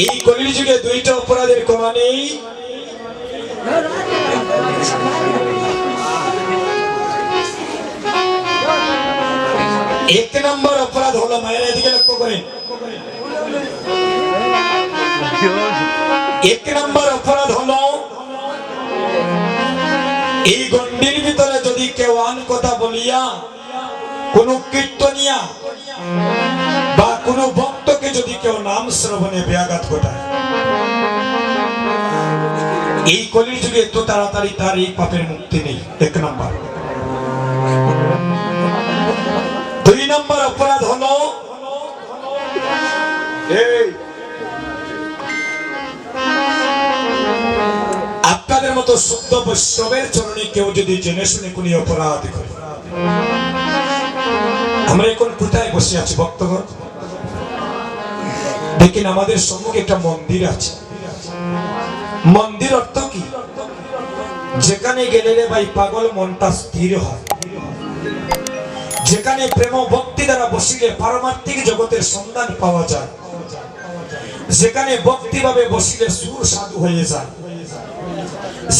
এই কলির যুগে দুইটা অপরাধের ক্ষমা নেই। এক নম্বর অপরাধ হলো মায়ের এদিকে লক্ষ্য করেন। এক নম্বর অপরাধ হলো এই গন্ডির ভিতরে যদি কেউ আন কথা বলিয়া কোন কীর্তনিয়া যদি কেউ নাম শ্রবণে ব্যাঘাত ঘটায়, এই কলির যুগে এত তাড়াতাড়ি তার এই পাপের মুক্তি নেই। এক নম্বর। দুই নম্বর অপরাধ হলো আপনাদের মতো শুদ্ধ বৈষ্ণবের চরণে কেউ যদি জেনে শুনে কোন অপরাধ করে, আমরা এখন কোথায় বসে আছি ভক্তগণ দেখেন আমাদের সম্মুখে একটা মন্দির আছে। মন্দির অর্থ কি? যেখানে গেলে রে ভাই পাগল মনটা স্থির হয়। যেখানে প্রেম ভক্তি দ্বারা বসিলে পারমার্থিক জগতের সন্ধান পাওয়া যায়। যেখানে ভক্তি ভাবে বসিলে সুর সাধু হয়ে যায়।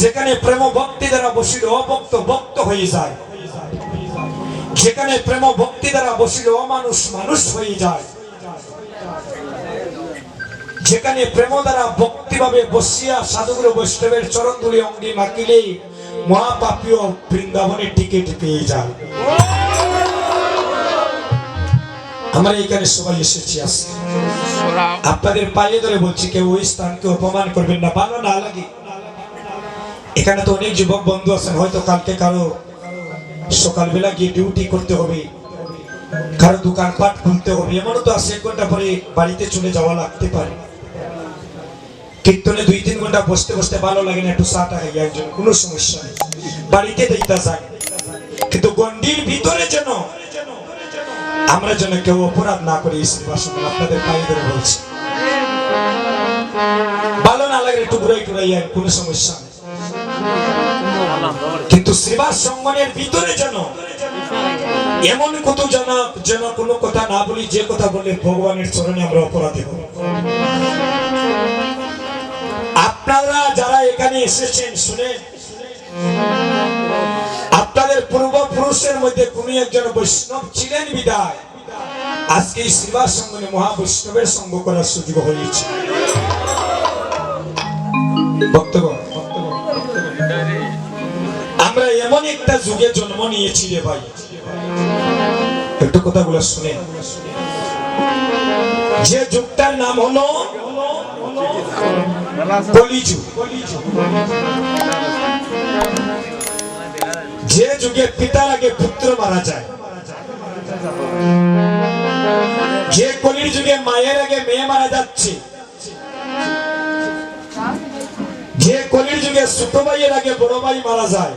যেখানে প্রেম ভক্তি দ্বারা বসিলে অভক্ত ভক্ত হয়ে যায়। যেখানে প্রেম ভক্তি দ্বারা বসিলে অমানুষ মানুষ হয়ে যায়। যেখানে প্রেম দ্বারা ভক্তি ভাবে বসিয়া সাধুগুরু বৈষ্ণবের চরণ ধুলি অঙ্গি মাকিলে মহাপাপীয় বৃন্দাবনের টিকিট পেয়ে যায়। আমরা এখানে সবাই এসেছি আজকে। আপনাদের পায়ে ধরে বলছি, কেউ ওই স্থানকে অপমান করবেন না, ভালো না লাগে। এখানে তো অনেক যুবক বন্ধু আছেন, হয়তো কালকে কারও সকালবেলা গিয়ে ডিউটি করতে হবে, কারও দোকানপাট খুলতে হবে, এমনও তো আছে, এক ঘণ্টা পরে বাড়িতে চলে যাওয়া লাগতে পারে। কীর্তনে দুই তিন ঘণ্টা বসতে বসতে ভালো লাগে না, একটু চাটা খাই একজন কোনো সমস্যা নেই। বাড়িতে দিতে যায়। কিন্তু গন্ডির ভিতরে যেন আমরা যেন কেউ অপরাধ না করি আপনাদের পায়ে ধরে বলছি। ভালো না লাগে, একটু ঘুরাই টুরাই আর কোনো সমস্যা নেই। কিন্তু শ্রীবাস সঙ্গনের ভিতরে যেন এমন কত যেন যেন কোনো কথা না বলি, যে কথা বললে ভগবানের চরণে আমরা অপরাধী হব। এসেছেন শুনে আপনাদের পূর্বপুরুষের মধ্যে কোন একজন বৈষ্ণব ছিলেন বিদায়? আজকে এই শ্রীবাস সঙ্গনে মহাবৈষ্ণবের সঙ্গ করার সুযোগ হয়েছে। আমরা এমন একটা যুগে জন্ম নিয়েছি রে ভাই। একটু কথাগুলো শুনে যে যুগটার নাম হলো কলিযুগ যে যুগে পিতার আগে পুত্র মারা যায়। যে কলির যুগে মায়ের আগে মেয়ে মারা যাচ্ছে। যে কলির যুগে ছোট ভাইয়ের আগে বড় ভাই মারা যায়।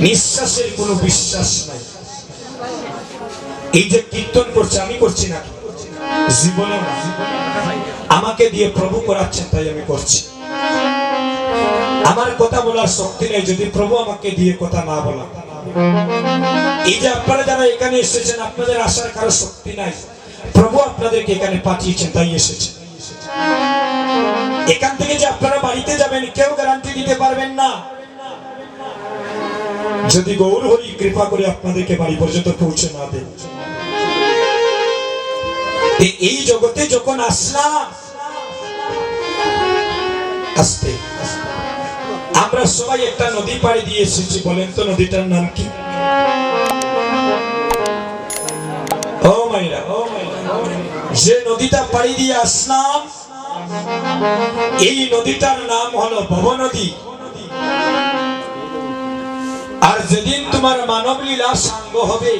নিঃশ্বাসের কোনো বিশ্বাস নাই। এই যে কীর্তন করছে, আমি করছি না। জীবনে আমাকে দিয়ে প্রভু করাচ্ছেন তাই আমি করছি। আমার কথা বলার শক্তি নেই, যদি প্রভু আমাকে দিয়ে কথা না বলা। এই যে আপনারা যারা এখানে এসেছেন, আপনাদের আসার কারও শক্তি নাই। প্রভু আপনাদেরকে এখানে পাঠিয়েছেন, তাই এসেছেন এখান থেকে যে আপনারা বাড়িতে যাবেন, কেউ গ্যারান্টি দিতে পারবেন না। যদি গৌর হরি কৃপা করে আপনাদেরকে বাড়ি পর্যন্ত পৌঁছে না এ- এই জগতে যখন আসলাম, আসতে। আমরা সবাই একটা নদী পাড়ি দিয়ে এসেছি, বলেন তো নদীটার নাম কি? ও মাইরা ও মাইরা যে নদীটা পাড়ি দিয়ে আসলাম, এই নদীটার নাম হলো ভব নদী। আর যেদিন তোমার মানব লীলা সাঙ্গ হবে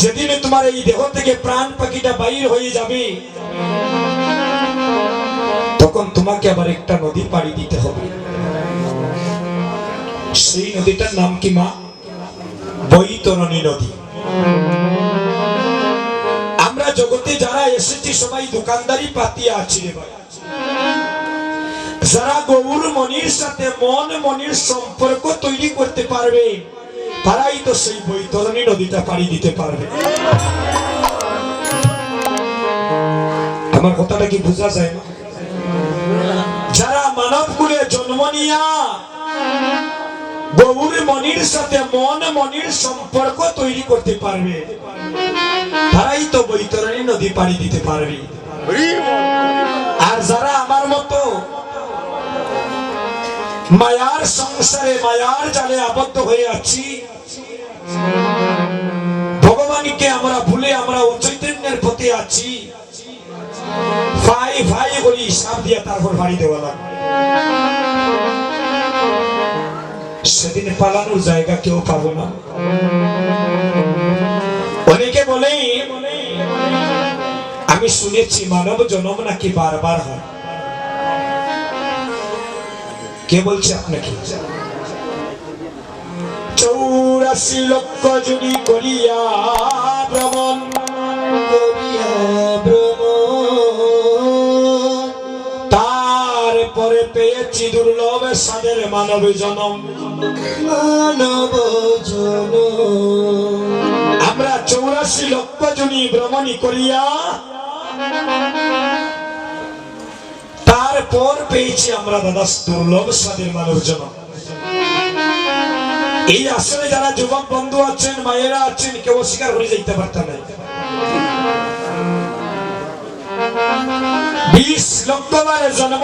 যেদিন তোমার এই দেহ থেকে প্রাণ পাখিটা বাইর হয়ে যাবে, তখন তোমাকে আবার একটা নদী পাড়ি দিতে হবে। সেই নদীটার নাম কি মা? বৈতরণী নদী। আমরা জগতে যারা এসেছি, সবাই দোকানদারি পাতি আছি যারা গৌর মনির সাথে মন মনির সম্পর্ক তৈরি করতে পারবে তারাই তো সেই বৈতরণী নদীটা পাড়ি দিতে পারবে। আমার কথাটা কি বোঝা যায় না? যারা মানব কুলে জন্ম নিয়া মনির সাথে মন মনির সম্পর্ক তৈরি করতে পারবে, তারাই তো বৈতরণী নদী পাড়ি দিতে পারবে। আর যারা আমার মতো মায়ার সংসারে মায়ার জালে আবদ্ধ হয়ে আছি আছি। ভাই ভাই বলি সাপ দিয়ে তারপর বাড়ি দেওয়া লাগবে। সেদিন পালানোর জায়গা কেউ পাবো না। অনেকে বলে, আমি শুনেছি মানব জন্ম নাকি বারবার হয়। কে বলছে আপনাকে? চৌরাশি লক্ষ জুড়ি করিয়া পেয়েছি দুর্লভ সাদের মানব জনম। মানব জনম। আমরা চৌরাশি লক্ষ জুড়ি ভ্রমণই করিয়া তারপর পেয়েছি আমরা দাদা দুর্লভ স্বাদের মানব জনম। এই আসলে যারা যুবক বন্ধু আছেন মায়েরা আছেন কেউ অস্বীকার করে যাইতে পারতেন না বিশ লক্ষ বারে জন্ম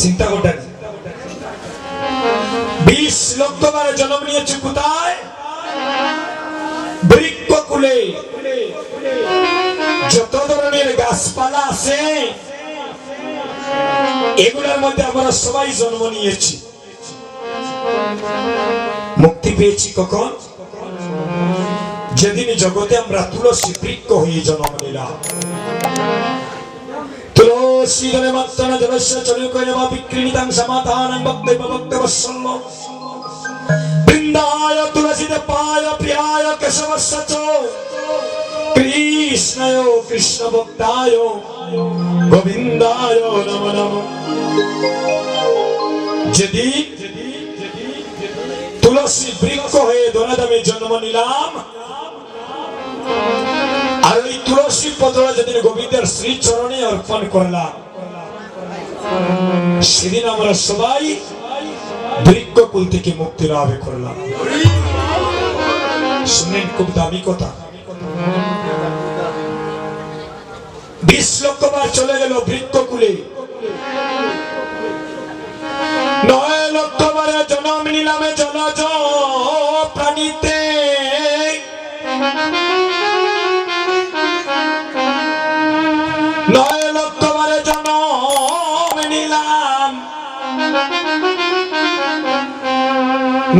চিন্তা বিশ লক্ষ বারে জন্ম কোথায়? যত ধরনের গাছপালা আছে, এগুলোর মধ্যে আমরা সবাই জন্ম নিয়েছি। মুক্তি পেয়েছি কখন? যেদিন জগতে আমরা তুলসী বৃক্ষ হয়ে জন্ম নিলাম। তুলসী জলে মাত্র জলস্য চলে করে বা বিক্রিণিতাং সমাধানং বক্তব্য সন্ন বৃন্দায় তুলসী পায় প্রিয়ায় কেশবস্য চ কৃষ্ণয় কৃষ্ণ ভক্তায় গোবিন্দায় নম নম। যেদিন তুলসী বৃক্ষ হয়ে দোনাদামে জন্ম নিলাম ওই পদরা যেদিন গোবিন্দের শ্রী চরণে অর্পণ করলাম, সেদিন আমরা সবাই বৃক্ষ কুল থেকে মুক্তি লাভ করলাম। শুনেন খুব দামি কথা। বিশ লক্ষ বার চলে গেল বৃক্ষ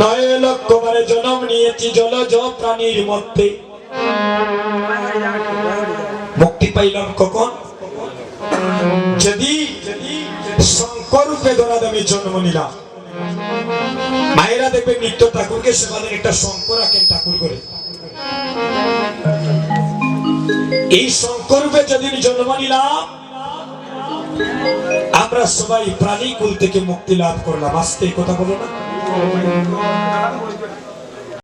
নয় লক্ষ বারে জনম নিয়েছি জলজ প্রাণীর মধ্যে। মুক্তি পাইলাম কখন? যদি শঙ্কর রূপে ধরাধামে জন্ম নিলাম। মায়েরা দেখবে নিত্য ঠাকুরকে সেবাদের একটা শঙ্কর আঁকেন ঠাকুর করে। এই শঙ্কর যেদিন জন্ম নিলাম, আমরা সবাই প্রাণী কুল থেকে মুক্তি লাভ করলাম। আস্তে কথা বলো না। Thank you.